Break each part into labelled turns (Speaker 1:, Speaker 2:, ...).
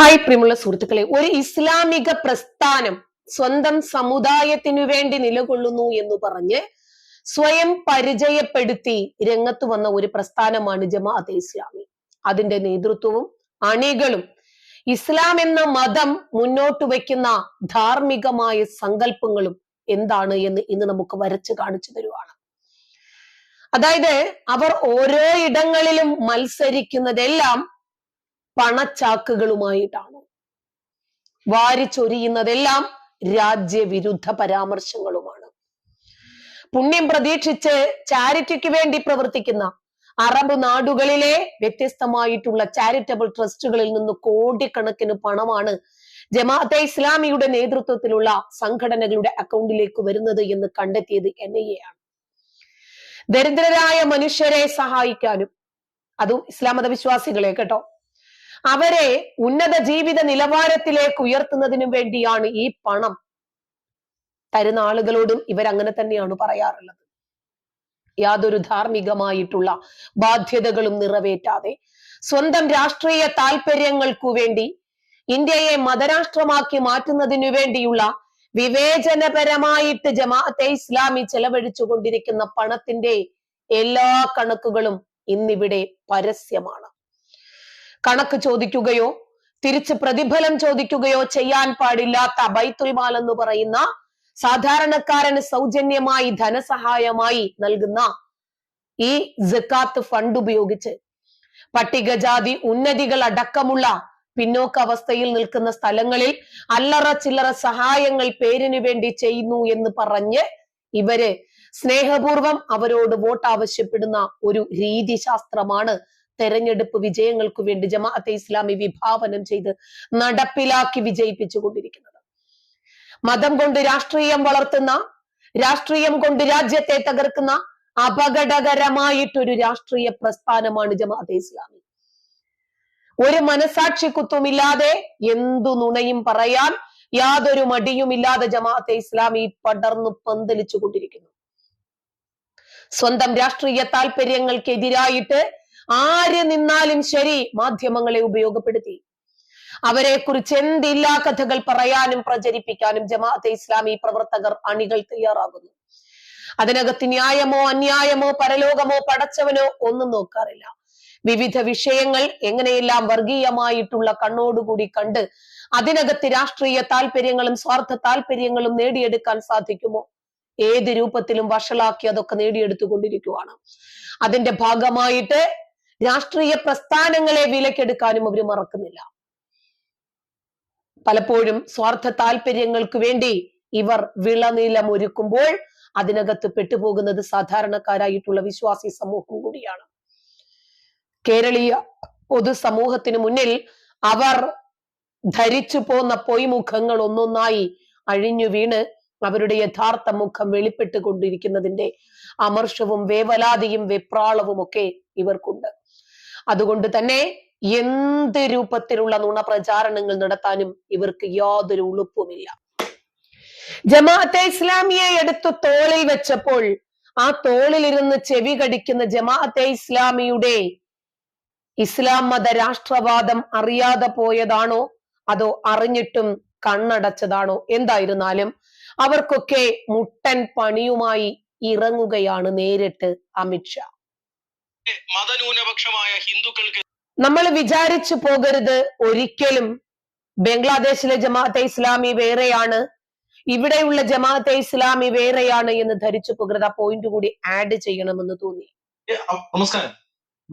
Speaker 1: Hi പ്രിയമുള്ള സുഹൃത്തുക്കളെ ഒരു ഇസ്ലാമിക പ്രസ്ഥാനം സ്വന്തം സമുദായത്തിനു വേണ്ടി നിലകൊള്ളുന്നു എന്ന് പറഞ്ഞ് സ്വയം പരിചയപ്പെടുത്തി രംഗത്ത് വന്ന ഒരു പ്രസ്ഥാനമാണ് ജമാഅത്തെ ഇസ്ലാമി. അതിന്റെ നേതൃത്വവും അണികളും ഇസ്ലാം എന്ന മതം മുന്നോട്ട് വയ്ക്കുന്ന ധാർമ്മികമായ സങ്കല്പങ്ങളും എന്താണ് എന്ന് ഇന്ന് നമുക്ക് വരച്ചു കാണിച്ചു തരുവാണ്. അതായത് അവർ ഓരോ ഇടങ്ങളിലും മത്സരിക്കുന്നതെല്ലാം പണച്ചാക്കുകളുമായിട്ടാണ്. വാരിച്ചൊരിയുന്നതെല്ലാം രാജ്യവിരുദ്ധ പരാമർശങ്ങളുമാണ്. പുണ്യം പ്രതീക്ഷിച്ച് ചാരിറ്റിക്ക് വേണ്ടി പ്രവർത്തിക്കുന്ന അറബ് നാടുകളിലെ വ്യത്യസ്തമായിട്ടുള്ള ചാരിറ്റബിൾ ട്രസ്റ്റുകളിൽ നിന്ന് കോടിക്കണക്കിന് പണമാണ് ജമാഅത്തെ ഇസ്ലാമിയുടെ നേതൃത്വത്തിലുള്ള സംഘടനകളുടെ അക്കൗണ്ടിലേക്ക് വരുന്നത് എന്ന് കണ്ടെത്തിയത് എൻ ഐ എ ആണ്. ദരിദ്രരായ മനുഷ്യരെ സഹായിക്കാനും അതും ഇസ്ലാം മതവിശ്വാസികളെ കേട്ടോ. അവരെ ഉന്നത ജീവിത നിലവാരത്തിലേക്ക് ഉയർത്തുന്നതിനും വേണ്ടിയാണ് ഈ പണം തരുന്ന ആളുകളോടും ഇവരങ്ങനെ തന്നെയാണ് പറയാറുള്ളത്. യാതൊരു ധാർമ്മികമായിട്ടുള്ള ബാധ്യതകളും നിറവേറ്റാതെ സ്വന്തം രാഷ്ട്രീയ താല്പര്യങ്ങൾക്കു വേണ്ടി ഇന്ത്യയെ മതരാഷ്ട്രമാക്കി മാറ്റുന്നതിനു വേണ്ടിയുള്ള വിവേചനപരമായിട്ട് ജമാഅത്തെ ഇസ്ലാമി ചെലവഴിച്ചു കൊണ്ടിരിക്കുന്ന പണത്തിന്റെ എല്ലാ കണക്കുകളും ഇന്നിവിടെ പരസ്യമാണ്. കണക്ക് ചോദിക്കുകയോ തിരിച്ച് പ്രതിഫലം ചോദിക്കുകയോ ചെയ്യാൻ പാടില്ലാത്ത ബൈത്തുൽമാൽ എന്ന് പറയുന്ന സാധാരണക്കാരന് സൗജന്യമായി ധനസഹായമായി നൽകുന്ന ഈ ജക്കാത്ത് ഫണ്ട് ഉപയോഗിച്ച് പട്ടികജാതി ഉന്നതികൾ അടക്കമുള്ള പിന്നോക്ക അവസ്ഥയിൽ നിൽക്കുന്ന സ്ഥലങ്ങളിൽ അല്ലറ ചില്ലറ സഹായങ്ങൾ പേരിനു വേണ്ടി ചെയ്യുന്നു എന്ന് പറഞ്ഞ് ഇവർ സ്നേഹപൂർവം അവരോട് വോട്ട് ആവശ്യപ്പെടുന്ന ഒരു രീതിശാസ്ത്രമാണ് തെരഞ്ഞെടുപ്പ് വിജയങ്ങൾക്ക് വേണ്ടി ജമാഅത്തെ ഇസ്ലാമി വിഭാവനം ചെയ്ത് നടപ്പിലാക്കി വിജയിപ്പിച്ചുകൊണ്ടിരിക്കുന്നത്. മതം കൊണ്ട് രാഷ്ട്രീയം വളർത്തുന്ന രാഷ്ട്രീയം കൊണ്ട് രാജ്യത്തെ തകർക്കുന്ന അപകടകരമായിട്ടൊരു രാഷ്ട്രീയ പ്രസ്ഥാനമാണ് ജമാഅത്തെ ഇസ്ലാമി. ഒരു മനസാക്ഷി കുത്തുമില്ലാതെ എന്തു നുണയും പറയാൻ യാതൊരു മടിയുമില്ലാതെ ജമാഅത്തെ ഇസ്ലാമി പടർന്നു പന്തലിച്ചു കൊണ്ടിരിക്കുന്നു സ്വന്തം രാഷ്ട്രീയ താല്പര്യങ്ങൾക്കെതിരായിട്ട് ആര് നിന്നാലും ശരി മാധ്യമങ്ങളെ ഉപയോഗപ്പെടുത്തി. അവരെ കുറിച്ച് എന്തില്ലാ കഥകൾ പറയാനും പ്രചരിപ്പിക്കാനും ജമാഅത്തെ ഇസ്ലാമി പ്രവർത്തകർ അണികൾ തയ്യാറാകുന്നു. അതിനകത്ത് ന്യായമോ അന്യായമോ പരലോകമോ പടച്ചവനോ ഒന്നും നോക്കാറില്ല. വിവിധ വിഷയങ്ങൾ എങ്ങനെയെല്ലാം വർഗീയമായിട്ടുള്ള കണ്ണോടുകൂടി കണ്ട് അതിനകത്ത് രാഷ്ട്രീയ താല്പര്യങ്ങളും സ്വാർത്ഥ താല്പര്യങ്ങളും നേടിയെടുക്കാൻ സാധിക്കുമോ? ഏത് രൂപത്തിലും വഷളാക്കി അതൊക്കെ നേടിയെടുത്തുകൊണ്ടിരിക്കുകയാണ് അതിന്റെ ഭാഗമായിട്ട് രാഷ്ട്രീയ പ്രസ്ഥാനങ്ങളെ വിലക്കെടുക്കാനും അവർ മറക്കുന്നില്ല. പലപ്പോഴും സ്വാർത്ഥ താല്പര്യങ്ങൾക്ക് വേണ്ടി ഇവർ വിളനീലം ഒരുക്കുമ്പോൾ അതിനകത്ത് പെട്ടുപോകുന്നത് സാധാരണക്കാരായിട്ടുള്ള വിശ്വാസി സമൂഹം കൂടിയാണ്. കേരളീയ പൊതുസമൂഹത്തിന് മുന്നിൽ അവർ ധരിച്ചു പോന്ന പൊയ്മുഖങ്ങൾ ഒന്നൊന്നായി അഴിഞ്ഞു വീണ് അവരുടെ യഥാർത്ഥ മുഖം വെളിപ്പെട്ടുകൊണ്ടിരിക്കുന്നതിന്റെ അമർഷവും വേവലാതിയും വെപ്രാളവും ഒക്കെ ഇവർക്കുണ്ട്. അതുകൊണ്ട് തന്നെ എന്ത് രൂപത്തിലുള്ള നുണ പ്രചാരണങ്ങൾ നടത്താനും ഇവർക്ക് യാതൊരു ഉളുപ്പുമില്ല. ജമാഅത്തെ ഇസ്ലാമിയെ എടുത്തു തോളിൽ വെച്ചപ്പോൾ ആ തോളിലിരുന്ന് ചെവി കടിക്കുന്ന ജമാഅത്തെ ഇസ്ലാമിയുടെ ഇസ്ലാം മത രാഷ്ട്രവാദം അറിയാതെ പോയതാണോ? അതോ അറിഞ്ഞിട്ടും കണ്ണടച്ചതാണോ? എന്തായിരുന്നാലും അവർക്കൊക്കെ മുട്ടൻ പണിയുമായി ഇറങ്ങുകയാണ് നേരിട്ട് അമിത്ഷാ.
Speaker 2: മതന്യൂനപക്ഷമായ ഹിന്ദുക്കൾക്ക്
Speaker 1: നമ്മൾ വിചാരിച്ചു പോകരുത് ഒരിക്കലും. ബംഗ്ലാദേശിലെ ജമാഅത്തെ ഇസ്ലാമി വേറെയാണ്. ഇവിടെയുള്ള ജമാഅത്തെ ഇസ്ലാമി വേറെയാണ് എന്ന് ധരിച്ചു പോകരുത്. ആ പോയിന്റ് കൂടി ആഡ് ചെയ്യണമെന്ന് തോന്നി.
Speaker 2: നമസ്കാരം.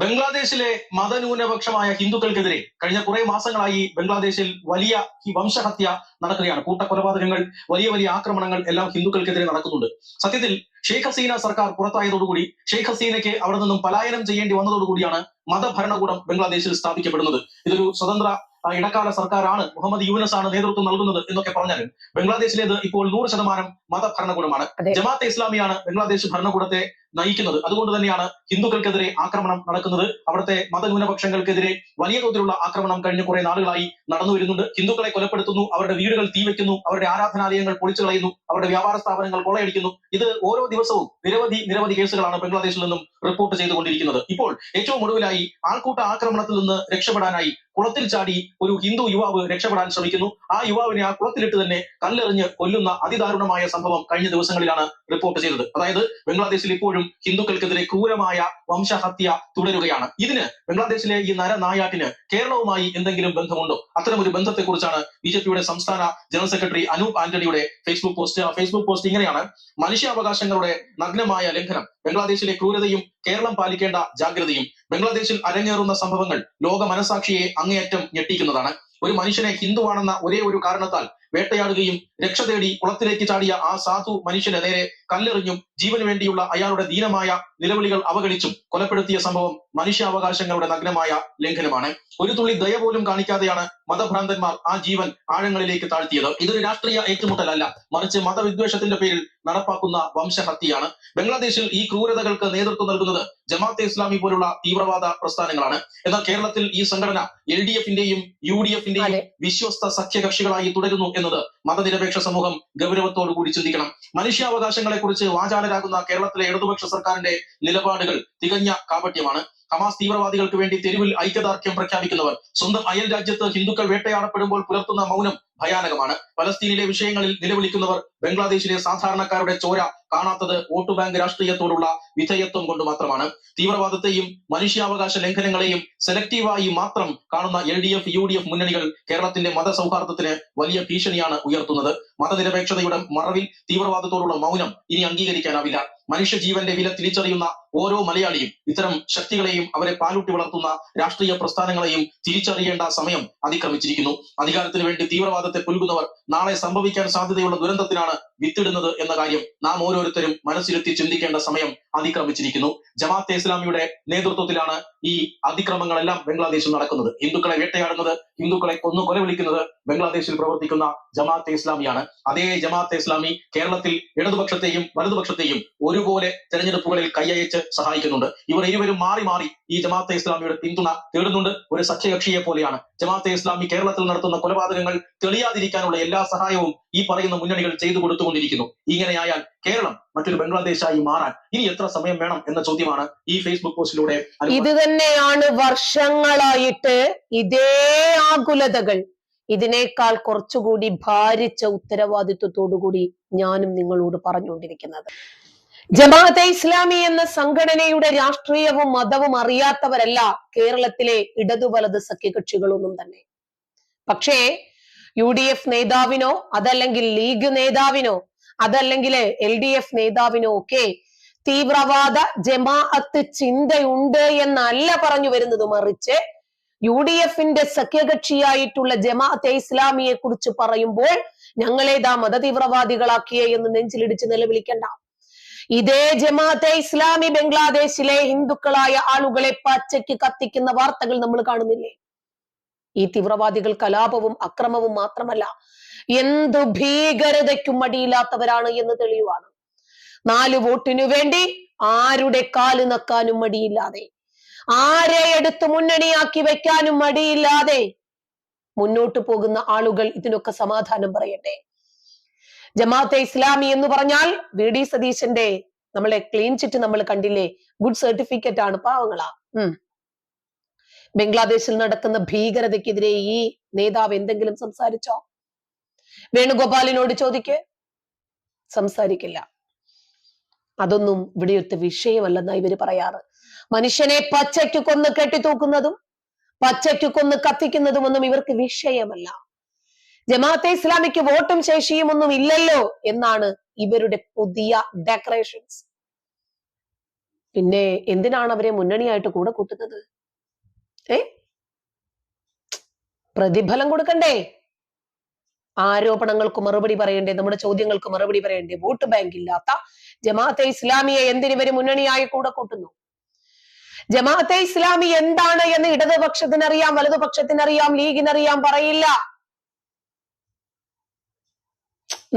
Speaker 2: ബംഗ്ലാദേശിലെ മതന്യൂനപക്ഷമായ ഹിന്ദുക്കൾക്കെതിരെ കഴിഞ്ഞ കുറെ മാസങ്ങളായി ബംഗ്ലാദേശിൽ വലിയ ഈ വംശഹത്യ നടക്കുകയാണ്. കൂട്ടക്കൊലപാതകങ്ങൾ വലിയ വലിയ ആക്രമണങ്ങൾ എല്ലാം ഹിന്ദുക്കൾക്കെതിരെ നടക്കുന്നുണ്ട്. സത്യത്തിൽ ഷെയ്ഖ് ഹസീന സർക്കാർ പുറത്തായതോടുകൂടി ഷെയ്ഖ് ഹസീനയ്ക്ക് അവിടെ നിന്നും പലായനം ചെയ്യേണ്ടി വന്നതോടുകൂടിയാണ് മതഭരണകൂടം ബംഗ്ലാദേശിൽ സ്ഥാപിക്കപ്പെടുന്നത്. ഇതൊരു സ്വതന്ത്ര ഇടക്കാല സർക്കാരാണ്. മുഹമ്മദ് യൂനസ് ആണ് നേതൃത്വം നൽകുന്നത് എന്നൊക്കെ പറഞ്ഞാലും ബംഗ്ലാദേശിലേത് ഇപ്പോൾ നൂറ് ശതമാനം മതഭരണകൂടമാണ്.
Speaker 1: അതെ.
Speaker 2: ജമാഅത്തെ ഇസ്ലാമിയാണ് ബംഗ്ലാദേശ് ഭരണകൂടത്തെ നയിക്കുന്നത്. അതുകൊണ്ട് തന്നെയാണ് ഹിന്ദുക്കൾക്കെതിരെ ആക്രമണം നടക്കുന്നത്. അവിടുത്തെ മതന്യൂനപക്ഷങ്ങൾക്കെതിരെ വലിയ തോതിലുള്ള ആക്രമണം കഴിഞ്ഞ കുറെ നാളുകളായി നടന്നു വരുന്നുണ്ട്. ഹിന്ദുക്കളെ കൊലപ്പെടുത്തുന്നു അവരുടെ വീടുകൾ തീവെക്കുന്നു അവരുടെ ആരാധനാലയങ്ങൾ പൊളിച്ചു കളയുന്നു അവരുടെ വ്യാപാര സ്ഥാപനങ്ങൾ കൊള്ളയടിക്കുന്നു. ഇത് ഓരോ ദിവസവും നിരവധി നിരവധി കേസുകളാണ് ബംഗ്ലാദേശിൽ നിന്നും റിപ്പോർട്ട് ചെയ്തുകൊണ്ടിരിക്കുന്നത്. ഇപ്പോൾ ഏറ്റവും ഒടുവിലായി ആൾക്കൂട്ട ആക്രമണത്തിൽ നിന്ന് രക്ഷപ്പെടാനായി കുളത്തിൽ ചാടി ഒരു ഹിന്ദു യുവാവ് രക്ഷപ്പെടാൻ ശ്രമിക്കുന്നു. ആ യുവാവിനെ ആ കുളത്തിലിട്ട് തന്നെ കല്ലെറിഞ്ഞ് കൊല്ലുന്ന അതിദാരുണമായ സംഭവം കഴിഞ്ഞ ദിവസങ്ങളിലാണ് റിപ്പോർട്ട് ചെയ്തത്. അതായത് ബംഗ്ലാദേശിൽ ഇപ്പോഴും ഹിന്ദുക്കൾക്കെതിരെ ക്രൂരമായ വംശഹത്യ തുടരുകയാണ്. ഇതിന് ബംഗ്ലാദേശിലെ ഈ നരനായാട്ടിന് കേരളവുമായി എന്തെങ്കിലും ബന്ധമുണ്ടോ? അത്തരമൊരു ബന്ധത്തെക്കുറിച്ചാണ് ബി ജെ പിയുടെ സംസ്ഥാന ജനറൽ സെക്രട്ടറി അനൂപ് ആന്റണിയുടെ ഫേസ്ബുക്ക് പോസ്റ്റ്. ഫേസ്ബുക്ക് പോസ്റ്റ് ഇങ്ങനെയാണ്. മനുഷ്യാവകാശങ്ങളുടെ നഗ്നമായ ലംഘനം ബംഗ്ലാദേശിലെ ക്രൂരതയും കേരളം പാലിക്കേണ്ട ജാഗ്രതയും ബംഗ്ലാദേശിൽ അരങ്ങേറുന്ന സംഭവങ്ങൾ ലോക മനസാക്ഷിയെ അങ്ങേയറ്റം ഞെട്ടിക്കുന്നതാണ്. ഒരു മനുഷ്യനെ ഹിന്ദുവാണെന്ന ഒരേ ഒരു കാരണത്താൽ വേട്ടയാടുകയും രക്ഷ തേടി കുളത്തിലേക്ക് ചാടിയ ആ സാധു മനുഷ്യന് നേരെ കല്ലെറിഞ്ഞും ജീവന് വേണ്ടിയുള്ള അയാളുടെ ദീനമായ നിലവിളികൾ അവഗണിച്ചും കൊലപ്പെടുത്തിയ സംഭവം മനുഷ്യാവകാശങ്ങളുടെ നഗ്നമായ ലംഘനമാണ്. ഒരു തുള്ളി ദയ പോലും കാണിക്കാതെയാണ് മതഭ്രാന്തന്മാർ ആ ജീവൻ ആഴങ്ങളിലേക്ക് താഴ്ത്തിയത്. ഇതൊരു രാഷ്ട്രീയ ഏറ്റുമുട്ടലല്ല. മറിച്ച് മതവിദ്വേഷത്തിന്റെ പേരിൽ നടപ്പാക്കുന്ന വംശഹത്യയാണ്. ബംഗ്ലാദേശിൽ ഈ ക്രൂരതകൾക്ക് നേതൃത്വം നൽകുന്നത് ജമാഅത്തെ ഇസ്ലാമി പോലുള്ള തീവ്രവാദ പ്രസ്ഥാനങ്ങളാണ്. എന്നാൽ കേരളത്തിൽ ഈ സംഘടന എൽ ഡി എഫിന്റെയും യു ഡി എഫിന്റെയും വിശ്വസ്ത സഖ്യകക്ഷികളായി തുടരുന്നു എന്നത് മതനിരപേക്ഷ സമൂഹം ഗൗരവത്തോടു കൂടി ചിന്തിക്കണം. മനുഷ്യാവകാശങ്ങളെ കുറിച്ച് വാചാലരാകുന്ന കേരളത്തിലെ ഇടതുപക്ഷ സർക്കാരിന്റെ നിലപാടുകൾ തികഞ്ഞ കാപട്യമാണ്. ഹമാസ് തീവ്രവാദികൾക്ക് വേണ്ടി തെരുവിൽ ഐക്യദാർഢ്യം പ്രഖ്യാപിക്കുന്നവർ സ്വന്തം അയൽ രാജ്യത്ത് ഹിന്ദുക്കൾ വേട്ടയാടപ്പെടുമ്പോൾ പുലർത്തുന്ന മൗനം ഭയാനകമാണ്. പലസ്തീനിലെ വിഷയങ്ങളിൽ നിലവിളിക്കുന്നവർ ബംഗ്ലാദേശിലെ സാധാരണക്കാരുടെ ചോര കാണാത്തത് വോട്ട് ബാങ്ക് രാഷ്ട്രീയത്തോടുള്ള വിധേയത്വം കൊണ്ട് മാത്രമാണ്. തീവ്രവാദത്തെയും മനുഷ്യാവകാശ ലംഘനങ്ങളെയും സെലക്റ്റീവായി മാത്രം കാണുന്ന L D F U D F മുന്നണികൾ കേരളത്തിന്റെ മതസൗഹാർദ്ദത്തിന് വലിയ ഭീഷണിയാണ് ഉയർത്തുന്നത്. മതനിരപേക്ഷതയുടെ മറവിൽ തീവ്രവാദത്തോടുള്ള മൗനം ഇനി അംഗീകരിക്കാനാവില്ല. മനുഷ്യജീവന്റെ വില തിരിച്ചറിയുന്ന ഓരോ മലയാളിയും ഇത്തരം ശക്തികളെയും അവരെ പാലൂട്ടി വളർത്തുന്ന രാഷ്ട്രീയ പ്രസ്ഥാനങ്ങളെയും തിരിച്ചറിയേണ്ട സമയം അതിക്രമിച്ചിരിക്കുന്നു. അധികാരത്തിന് വേണ്ടി തീവ്രവാദത്തെ പുൽകുന്നവർ നാളെ സംഭവിക്കാൻ സാധ്യതയുള്ള ദുരന്തത്തിനാണ് വിത്തിടുന്നത് എന്ന കാര്യം നാം ഓരോരുത്തരും മനസ്സിലെത്തി ചിന്തിക്കേണ്ട സമയം അതിക്രമിച്ചിരിക്കുന്നു. ജമാഅത്തെ ഇസ്ലാമിയുടെ നേതൃത്വത്തിലാണ് ഈ അതിക്രമങ്ങളെല്ലാം ബംഗ്ലാദേശിൽ നടക്കുന്നത്. ഹിന്ദുക്കളെ വേട്ടയാടുന്നത് ഹിന്ദുക്കളെ കൊന്നു കൊല വിളിക്കുന്നത് ബംഗ്ലാദേശിൽ പ്രവർത്തിക്കുന്ന ജമാഅത്തെ ഇസ്ലാമിയാണ്. അതേ ജമാഅത്തെ ഇസ്ലാമി കേരളത്തിൽ ഇടതുപക്ഷത്തെയും വലതുപക്ഷത്തെയും ഒരുപോലെ തെരഞ്ഞെടുപ്പുകളിൽ കൈയയച്ച് സഹായിക്കുന്നുണ്ട്. ഇവർ ഇരുവരും മാറി മാറി ഈ ജമാഅത്തെ ഇസ്ലാമിയുടെ പിന്തുണ തേടുന്നുണ്ട്. ഒരു സഖ്യകക്ഷിയെ പോലെയാണ്. ജമാഅത്തെ ഇസ്ലാമി കേരളത്തിൽ നടത്തുന്ന കൊലപാതകങ്ങൾ തെളിയാതിരിക്കാനുള്ള എല്ലാ സഹായവും ഈ പറയുന്ന മുന്നണികൾ ചെയ്തു കൊടുത്തുകൊണ്ടിരിക്കുന്നു ഇങ്ങനെയായാൽ കേരളം മറ്റൊരു ബംഗ്ലാദേശായി മാറാൻ ഇനി എത്ര സമയം വേണം എന്ന ചോദ്യമാണ് ഈ ഫേസ്ബുക്ക് പോസ്റ്റിലൂടെ
Speaker 1: ഇത് തന്നെയാണ് വർഷങ്ങളായിട്ട് ഇതേ ആകുലതകൾ. ഇതിനേക്കാൾ കുറച്ചുകൂടി ഭാരിച്ച ഉത്തരവാദിത്വത്തോടുകൂടി ഞാനും നിങ്ങളോട് പറഞ്ഞുകൊണ്ടിരിക്കുന്നത്. ജമാഅത്തെ ഇസ്ലാമി എന്ന സംഘടനയുടെ രാഷ്ട്രീയവും മതവും അറിയാത്തവരല്ല കേരളത്തിലെ ഇടതു വലത് സഖ്യകക്ഷികളൊന്നും തന്നെ. പക്ഷേ യു ഡി എഫ് നേതാവിനോ അതല്ലെങ്കിൽ ലീഗ് നേതാവിനോ അതല്ലെങ്കിൽ എൽ ഡി എഫ് നേതാവിനോ ഒക്കെ തീവ്രവാദ ജമാഅത്ത് ചിന്തയുണ്ട് എന്നല്ല പറഞ്ഞു വരുന്നത് മറിച്ച് യു ഡി എഫിന്റെ സഖ്യകക്ഷിയായിട്ടുള്ള ജമാഅത്തെ ഇസ്ലാമിയെ കുറിച്ച് പറയുമ്പോൾ ഞങ്ങളേതാ മതതീവ്രവാദികളാക്കിയേ എന്ന് നെഞ്ചിലിടിച്ച് നിലവിളിക്കണ്ട. ഇതേ ജമാഅത്തെ ഇസ്ലാമി ബംഗ്ലാദേശിലെ ഹിന്ദുക്കളായ ആളുകളെ പച്ചയ്ക്ക് കത്തിക്കുന്ന വാർത്തകൾ നമ്മൾ കാണുന്നില്ലേ? ഈ തീവ്രവാദികൾ കലാപവും അക്രമവും മാത്രമല്ല എന്ത് ഭീകരതയ്ക്കും മടിയില്ലാത്തവരാണ് എന്ന് തെളിയുവാണ്. നാല് വോട്ടിനു വേണ്ടി ആരുടെ കാൽ നക്കാനും മടിയില്ലാതെ ആരെ എടുത്ത് മുന്നണിയാക്കി വെക്കാനും മടിയില്ലാതെ മുന്നോട്ട് പോകുന്ന ആളുകൾ ഇതിനൊക്കെ സമാധാനം പറയട്ടെ. ജമാഅത്തെ ഇസ്ലാമി എന്ന് പറഞ്ഞാൽ വി ഡി സതീശന്റെ നമ്മളെ ക്ലീൻ ചിറ്റ് നമ്മൾ കണ്ടില്ലേ ഗുഡ് സർട്ടിഫിക്കറ്റ് ആണ് പാവങ്ങളാ. ഉം. ബംഗ്ലാദേശിൽ നടക്കുന്ന ഭീകരതയ്ക്കെതിരെ ഈ നേതാവ് എന്തെങ്കിലും സംസാരിച്ചോ? വേണുഗോപാലിനോട് ചോദിക്കേ. സംസാരിക്കില്ല. അതൊന്നും ഇവിടെയൊത്തെ വിഷയമല്ലെന്ന ഇവർ പറയാറ്. മനുഷ്യനെ പച്ചയ്ക്ക് കൊന്ന് കെട്ടിത്തൂക്കുന്നതും പച്ചയ്ക്ക് കൊന്ന് കത്തിക്കുന്നതും ഒന്നും ഇവർക്ക് വിഷയമല്ല. ജമാഅത്തെ ഇസ്ലാമിക്ക് വോട്ടും ശേഷിയും ഒന്നും ഇല്ലല്ലോ എന്നാണ് ഇവരുടെ പുതിയ ഡെക്കറേഷൻസ് പിന്നെ എന്തിനാണ് അവരെ മുന്നണിയായിട്ട് കൂടെ കൂട്ടുന്നത്? ഏ? പ്രതിഫലം കൊടുക്കണ്ടേ? ആരോപണങ്ങൾക്ക് മറുപടി പറയണ്ടേ? നമ്മുടെ ചോദ്യങ്ങൾക്ക് മറുപടി പറയണ്ടേ? വോട്ട് ബാങ്ക് ഇല്ലാത്ത ജമാഅത്തെ ഇസ്ലാമിയെ എന്തിനു എന്തിനിവര് മുന്നണിയായി കൂടെ കൂട്ടുന്നു? ജമാഅത്തെ ഇസ്ലാമി എന്താണ് എന്ന് ഇടതുപക്ഷത്തിനറിയാം വലതുപക്ഷത്തിനറിയാം ലീഗിനറിയാം പറയില്ല.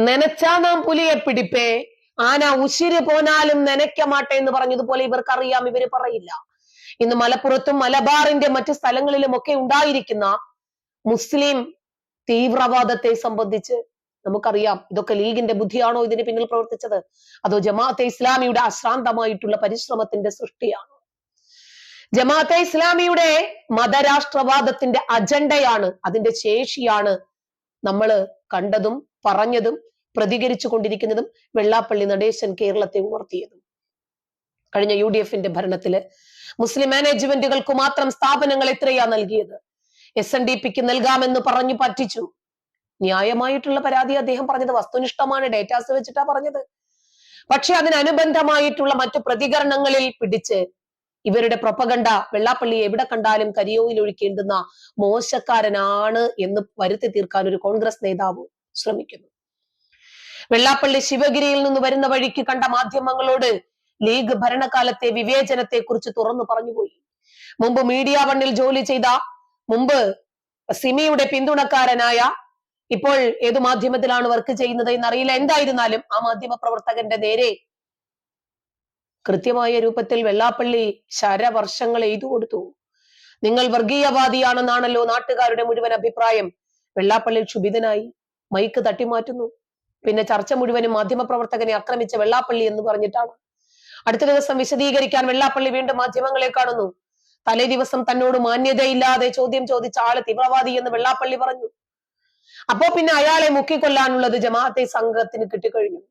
Speaker 1: നനച്ചാ നാം പുലിയെ പിടിപ്പേ ആന ഉശിര് പോനാലും നനയ്ക്കമാട്ടെ എന്ന് പറഞ്ഞതുപോലെ ഇവർക്കറിയാം ഇവർ പറയില്ല. ഇന്ന് മലപ്പുറത്തും മലബാറിന്റെ മറ്റു സ്ഥലങ്ങളിലും ഒക്കെ ഉണ്ടായിരിക്കുന്ന മുസ്ലിം തീവ്രവാദത്തെ സംബന്ധിച്ച് നമുക്കറിയാം. ഇതൊക്കെ ലീഗിന്റെ ബുദ്ധിയാണോ ഇതിന് പിന്നിൽ പ്രവർത്തിച്ചത്? അതോ ജമാഅത്തെ ഇസ്ലാമിയുടെ അശ്രാന്തമായിട്ടുള്ള പരിശ്രമത്തിന്റെ സൃഷ്ടിയാണോ? ജമാഅത്തെ ഇസ്ലാമിയുടെ മതരാഷ്ട്രവാദത്തിന്റെ അജണ്ടയാണ് അതിന്റെ ശേഷിയാണ് നമ്മൾ കണ്ടതും പറഞ്ഞതും പ്രതികരിച്ചു കൊണ്ടിരിക്കുന്നതും വെള്ളാപ്പള്ളി നടേശൻ കേരളത്തെ ഉണർത്തിയതും. കഴിഞ്ഞ യു ഡി എഫിന്റെ ഭരണത്തിൽ മുസ്ലിം മാനേജ്മെന്റുകൾക്ക് മാത്രം സ്ഥാപനങ്ങൾ എത്രയാ നൽകിയത്? എസ് എൻ ഡി പിക്ക് നൽകാമെന്ന് പറഞ്ഞു പറ്റിച്ചു. ന്യായമായിട്ടുള്ള പരാതി അദ്ദേഹം പറഞ്ഞത് വസ്തുനിഷ്ഠമാണ് ഡേറ്റാസ് വെച്ചിട്ടാ പറഞ്ഞത്. പക്ഷെ അതിനനുബന്ധമായിട്ടുള്ള മറ്റു പ്രതികരണങ്ങളിൽ പിടിച്ച് ഇവരുടെ പ്രൊപ്പഗണ്ട വെള്ളാപ്പള്ളി എവിടെ കണ്ടാലും കരിയോയിൽ ഒഴുക്കേണ്ടുന്ന മോശക്കാരനാണ് എന്ന് വരുത്തി തീർക്കാൻ ഒരു കോൺഗ്രസ് നേതാവ് ശ്രമിക്കുന്നു. വെള്ളാപ്പള്ളി ശിവഗിരിയിൽ നിന്ന് വരുന്ന വഴിക്ക് കണ്ട മാധ്യമങ്ങളോട് ലീഗ് ഭരണകാലത്തെ വിവേചനത്തെ കുറിച്ച് തുറന്നു പറഞ്ഞുപോയി. മുമ്പ് മീഡിയ വണ്ണിൽ ജോലി ചെയ്ത മുമ്പ് സിമിയുടെ പിന്തുണക്കാരനായ ഇപ്പോൾ ഏത് മാധ്യമത്തിലാണ് വർക്ക് ചെയ്യുന്നത് എന്നറിയില്ല. എന്തായിരുന്നാലും ആ മാധ്യമ പ്രവർത്തകന്റെ നേരെ കൃത്യമായ രൂപത്തിൽ വെള്ളാപ്പള്ളി ശരവർഷങ്ങൾ എഴുതു കൊടുത്തു. നിങ്ങൾ വർഗീയവാദിയാണെന്നാണല്ലോ നാട്ടുകാരുടെ മുഴുവൻ അഭിപ്രായം. വെള്ളാപ്പള്ളി ക്ഷുഭിതനായി. മൈക്ക് തട്ടിമാറ്റുന്നു. പിന്നെ ചർച്ച മുഴുവനും മാധ്യമപ്രവർത്തകനെ ആക്രമിച്ച വെള്ളാപ്പള്ളി എന്ന് പറഞ്ഞിട്ടാണ്. അടുത്ത ദിവസം വിശദീകരിക്കാൻ വെള്ളാപ്പള്ളി വീണ്ടും മാധ്യമങ്ങളെ കാണുന്നു. തലേ ദിവസം തന്നോട് മാന്യതയില്ലാതെ ചോദ്യം ചോദിച്ച ആൾ തീവ്രവാദി എന്ന് വെള്ളാപ്പള്ളി പറഞ്ഞു. അപ്പോ പിന്നെ അയാളെ മുക്കിക്കൊല്ലാനുള്ളത് ജമാഅത്തെ സംഘത്തിന് കിട്ടിക്കഴിഞ്ഞു.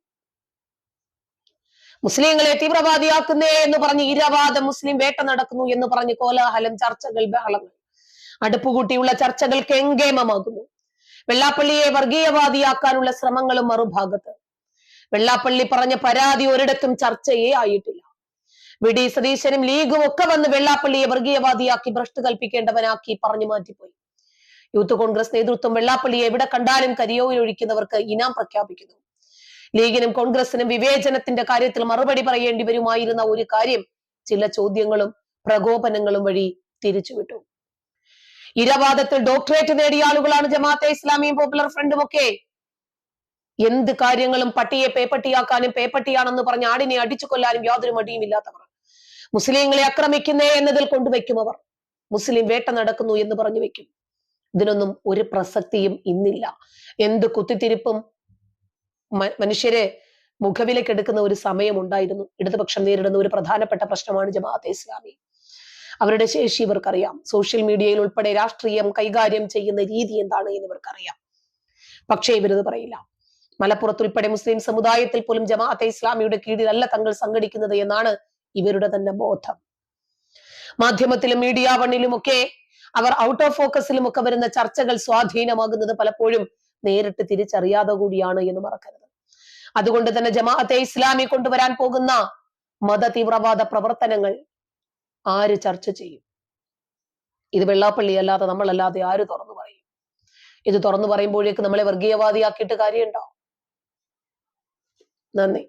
Speaker 1: മുസ്ലിങ്ങളെ തീവ്രവാദിയാക്കുന്നേ എന്ന് പറഞ്ഞ് ഇരവാദ മുസ്ലിം വേട്ട നടക്കുന്നു എന്ന് പറഞ്ഞ് കോലാഹലം ചർച്ചകൾ ബഹളങ്ങൾ. അടുപ്പുകൂട്ടിയുള്ള ചർച്ചകൾ കെങ്കേമമാകുന്നു വെള്ളാപ്പള്ളിയെ വർഗീയവാദിയാക്കാനുള്ള ശ്രമങ്ങളും മറുഭാഗത്ത്. വെള്ളാപ്പള്ളി പറഞ്ഞ പരാതി ഒരിടത്തും ചർച്ചയേ ആയിട്ടില്ല. വി. ഡി. സതീശനും ലീഗും ഒക്കെ വന്ന് വെള്ളാപ്പള്ളിയെ വർഗീയവാദിയാക്കി ഭ്രഷ്ട് കൽപ്പിക്കേണ്ടവനാക്കി പറഞ്ഞു മാറ്റിപ്പോയി. യൂത്ത് കോൺഗ്രസ് നേതൃത്വം വെള്ളാപ്പള്ളിയെ എവിടെ കണ്ടാലും കരിയോയിൽ ഒഴിക്കുന്നവർക്ക് ഇനാം പ്രഖ്യാപിക്കുന്നു. ലീഗിനും കോൺഗ്രസിനും വിവേചനത്തിന്റെ കാര്യത്തിൽ മറുപടി പറയേണ്ടി വരുമായിരുന്ന ഒരു കാര്യം ചില ചോദ്യങ്ങളും പ്രകോപനങ്ങളും വഴി തിരിച്ചുവിട്ടു. ഇരവാദത്തിൽ ഡോക്ടറേറ്റ് നേടിയ ആളുകളാണ് ജമാഅത്തെ ഇസ്ലാമിയും പോപ്പുലർ ഫ്രണ്ടും ഒക്കെ. എന്ത് കാര്യങ്ങളും പട്ടിയെ പേപ്പട്ടിയാക്കാനും പേപ്പട്ടിയാണെന്ന് പറഞ്ഞ് ആടിനെ അടിച്ചു കൊല്ലാനും യാതൊരു മടിയും ഇല്ലാത്തവർ മുസ്ലിങ്ങളെ ആക്രമിക്കുന്നേ എന്നതിൽ കൊണ്ടുവയ്ക്കും അവർ. മുസ്ലിം വേട്ട നടക്കുന്നു എന്ന് പറഞ്ഞു വെക്കും ഇതിനൊന്നും ഒരു പ്രസക്തിയും ഇന്നില്ല. എന്ത് കുത്തിത്തിരിപ്പും മനുഷ്യരെ മുഖവിലേക്ക് എടുക്കുന്ന ഒരു സമയം ഉണ്ടായിരുന്നു. ഇടതുപക്ഷം നേരിടുന്ന ഒരു പ്രധാനപ്പെട്ട പ്രശ്നമാണ് ജമാഅത്തെ ഇസ്ലാമി. അവരുടെ ശേഷി ഇവർക്കറിയാം. സോഷ്യൽ മീഡിയയിൽ ഉൾപ്പെടെ രാഷ്ട്രീയം കൈകാര്യം ചെയ്യുന്ന രീതി എന്താണ് എന്ന് ഇവർക്കറിയാം. പക്ഷേ ഇവരത് പറയില്ല. മലപ്പുറത്ത് ഉൾപ്പെടെ മുസ്ലിം സമുദായത്തിൽ പോലും ജമാഅത്തെ ഇസ്ലാമിയുടെ കീഴിലല്ല തങ്ങൾ സംഘടിക്കുന്നത് എന്നാണ് ഇവരുടെ തന്നെ ബോധം. മാധ്യമത്തിലും മീഡിയ വണ്ണിലും ഒക്കെ അവർ ഔട്ട് ഓഫ് ഫോക്കസിലും ഒക്കെ വരുന്ന ചർച്ചകൾ സ്വാധീനമാകുന്നത് പലപ്പോഴും നേരിട്ട് തിരിച്ചറിയാതെ കൂടിയാണ് എന്ന് മറക്കരുത്. അതുകൊണ്ട് തന്നെ ജമാഅത്തെ ഇസ്ലാമി കൊണ്ടുവരാൻ പോകുന്ന മത തീവ്രവാദ പ്രവർത്തനങ്ങൾ ആര് ചർച്ച ചെയ്യും? ഇത് വെള്ളാപ്പള്ളി അല്ലാതെ നമ്മളല്ലാതെ ആര് തുറന്നു പറയും? ഇത് തുറന്നു പറയുമ്പോഴേക്ക് നമ്മളെ വർഗീയവാദിയാക്കിയിട്ട് കാര്യമുണ്ടോ? നന്ദി